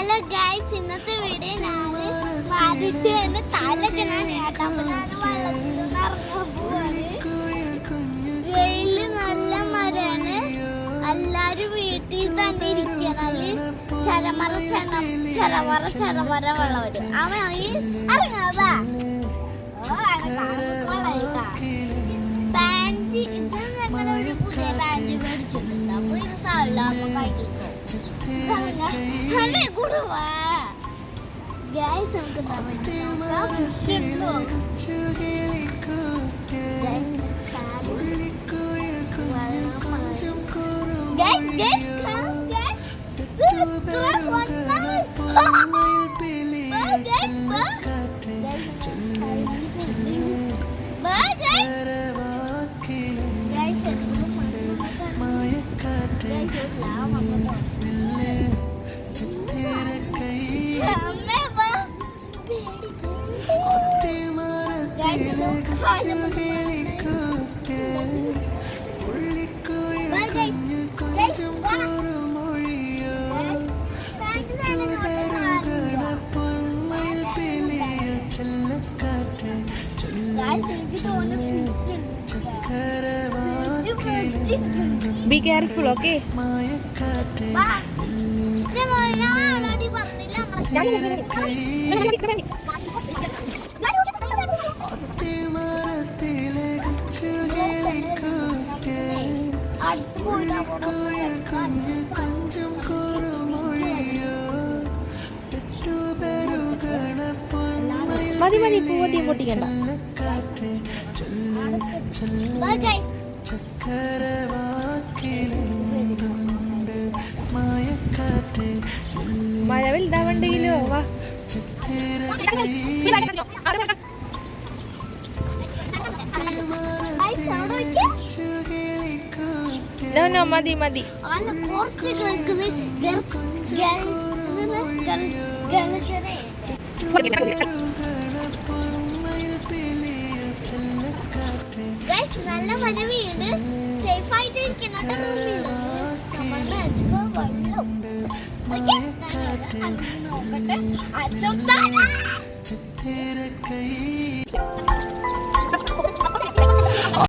Hello guys ഇന്നത്തെ video ഞാൻ മാറിയിട്ട് എന്റെ തലൊക്കെ ഞാൻ ഞാൻ വെയിൽ നല്ല മരാണ് എല്ലാരും വീട്ടിൽ തന്നെ ഇരിക്കണത് ചരമറ ചരമറ ചരമറ വെള്ളം വരും. അവൻ ഇറങ്ങാവാ हमें गुड़वा गैस हम तो Yeah, I'm a good one. Be careful okay ഞാൻ മതി മതി പൂവട്ടിയും പൊട്ടിക്കണ്ട. മഴ വലുതാവണ്ടെങ്കിലോ വാ നോ നോ മതി മതി നല്ല മഴ വീണ് സേഫ് ആയിട്ട് ഇരിക്കണം നോക്കട്ടെ.